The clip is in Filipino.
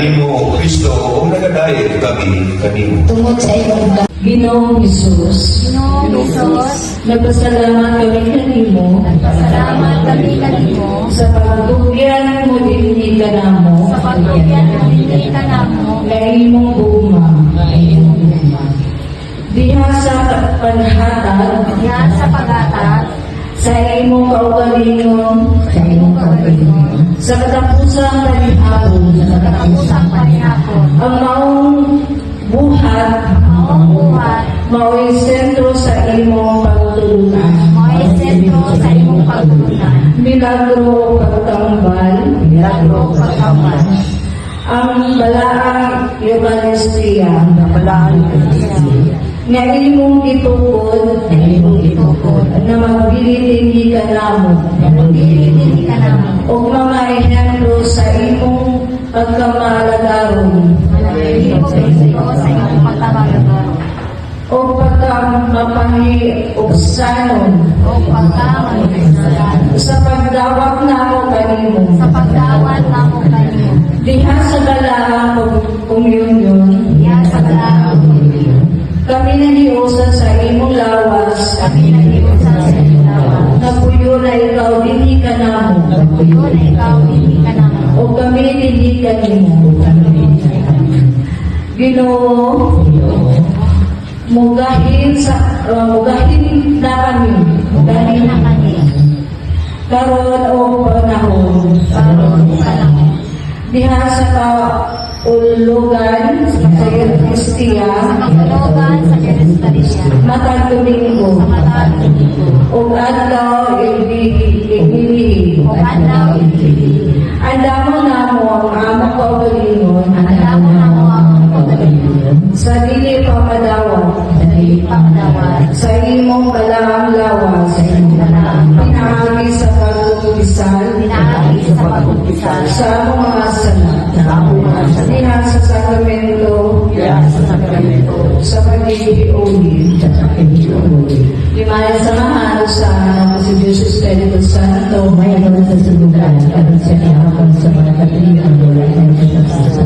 kanimo, Kristo, o nagadayo kami kanimo. Tungod sa imong Ginoong Jesus, Ginoong Hesus, nagpasalamat kami kanimo pasalamat kami kanimo kanamo sa pagtugyan ng hindi ka namo na imong guma. Diha sa panhatag yan sa pag-atat sa imong kaugalingon sa imong kagalingon sa katapusang kanihapon sa katapusang panihapon ang maong buhat maong buhat mao'y sentro sa imong pagtulunan. mo'y sentro sa imong pagtulunan Milagro pagtambal, milagro pagkawan ang balaang Eucharistia, balaan nga imong itukod, na imong itukod na magbilid hindi ka namo, na hindi ka namo o mga ehemplo sa imong pagkamalagaron, imong pagkamalagaro. O pagkamapahiuksanon, o pagkamalagaro sa pagdawat namo kanimo, sa kanimo diha sa balaang komunyon, yan sa balaang kami nahiusa sa imong lawas, kami nag-iusan sa imong lawas Napuyo na ikaw, dili ka namo. Puyo na ikaw, hindi ka naman. O kami, dili ka nimo. Ginoo, mugahin sa, uh, mugahin na kami. Dahil na kami, Karon o panahon. langit. Diha sa kaulugan sa Kristiya, Sa pagkalogan sa Jerusalem, matag domingo. O adlaw, ibili. o adlaw, ibigay. Andamo na mo ang among kaugalingon Alam mo na mo ang pagkalogan, sa dili pamadawat sa dili pagdawat, sa imong balaang lawas sa imong balaang pinahagi sa pagkupisal Pinahagi sa mga sala sa among mga salita, diha sa sakramento sa sakramento, sa paghihiuli sa sakramento. Limayan sa mahalo sa si Diyos Espiritu Santo May naman sa sulugan, karon sa nihapon sa mga katiyo, ang tayo sa kasalanan.